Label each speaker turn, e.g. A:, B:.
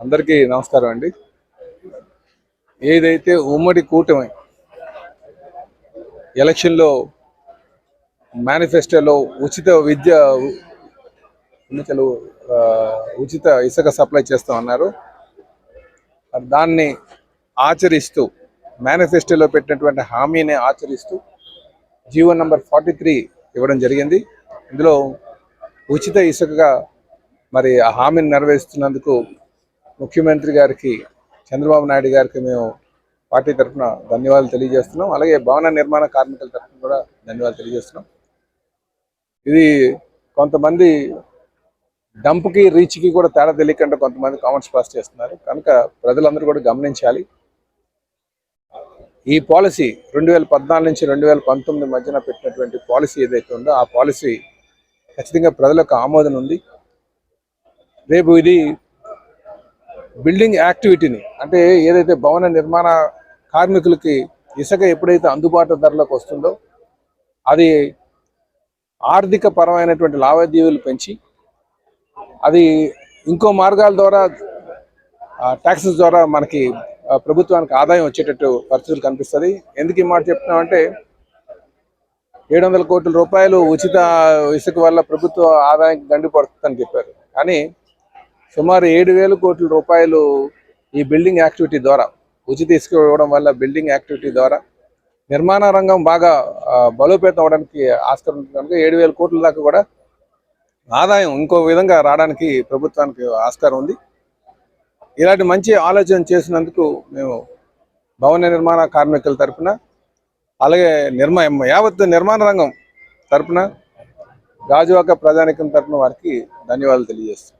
A: అందరికీ నమస్కారం అండి. ఏదైతే ఉమ్మడి కూటమి ఎలక్షన్లో మేనిఫెస్టోలో ఉచిత విద్య ఎన్నికలు ఉచిత ఇసుక సప్లై చేస్తామన్నారు దాన్ని ఆచరిస్తూ మేనిఫెస్టోలో పెట్టినటువంటి హామీని ఆచరిస్తూ జీవో నంబర్ ఫార్టీ త్రీ ఇవ్వడం జరిగింది. ఇందులో ఉచిత ఇసుకగా మరి ఆ హామీని నెరవేరుస్తున్నందుకు ముఖ్యమంత్రి గారికి చంద్రబాబు నాయుడు గారికి మేము పార్టీ తరఫున ధన్యవాదాలు తెలియజేస్తున్నాం. అలాగే భవన నిర్మాణ కార్మికుల తరఫున కూడా ధన్యవాదాలు తెలియజేస్తున్నాం. ఇది కొంతమంది డంప్కి రీచ్కి కూడా తేడా తెలియకుండా కొంతమంది కామెంట్స్ పాస్ చేస్తున్నారు. కనుక ప్రజలందరూ కూడా గమనించాలి. ఈ పాలసీ రెండు వేల పద్నాలుగు నుంచి రెండు వేల పంతొమ్మిది మధ్యన పెట్టినటువంటి పాలసీ ఏదైతే ఉందో ఆ పాలసీ ఖచ్చితంగా ప్రజలకు ఆమోదం ఉంది. రేపు ఇది బిల్డింగ్ యాక్టివిటీని అంటే ఏదైతే భవన నిర్మాణ కార్మికులకి ఇసుక ఎప్పుడైతే అందుబాటు ధరలోకి వస్తుందో అది ఆర్థిక పరమైనటువంటి లావాదేవీలు పెంచి అది ఇంకో మార్గాల ద్వారా ట్యాక్సెస్ ద్వారా మనకి ప్రభుత్వానికి ఆదాయం వచ్చేటట్టు పరిస్థితులు కనిపిస్తుంది. ఎందుకు ఈ మాట చెప్తున్నామంటే ఏడు వందల కోట్ల రూపాయలు ఉచిత ఇసుక వల్ల ప్రభుత్వ ఆదాయం గండి పడుతుందని చెప్పారు. కానీ సుమారు ఏడు వేల కోట్ల రూపాయలు ఈ బిల్డింగ్ యాక్టివిటీ ద్వారా ఉచిత ఇసుక ఇవ్వడం వల్ల బిల్డింగ్ యాక్టివిటీ ద్వారా నిర్మాణ రంగం బాగా బలోపేతం అవడానికి ఆస్కారం ఉంటుంది కనుక ఏడు వేల కోట్ల దాకా కూడా ఆదాయం ఇంకో విధంగా రావడానికి ప్రభుత్వానికి ఆస్కారం ఉంది. ఇలాంటి మంచి ఆలోచన చేసినందుకు మేము భవన నిర్మాణ కార్మికుల తరపున అలాగే నిర్మా యావత్ నిర్మాణ రంగం తరపున గాజువాక ప్రజానికం తరపున వారికి ధన్యవాదాలు తెలియజేస్తున్నాం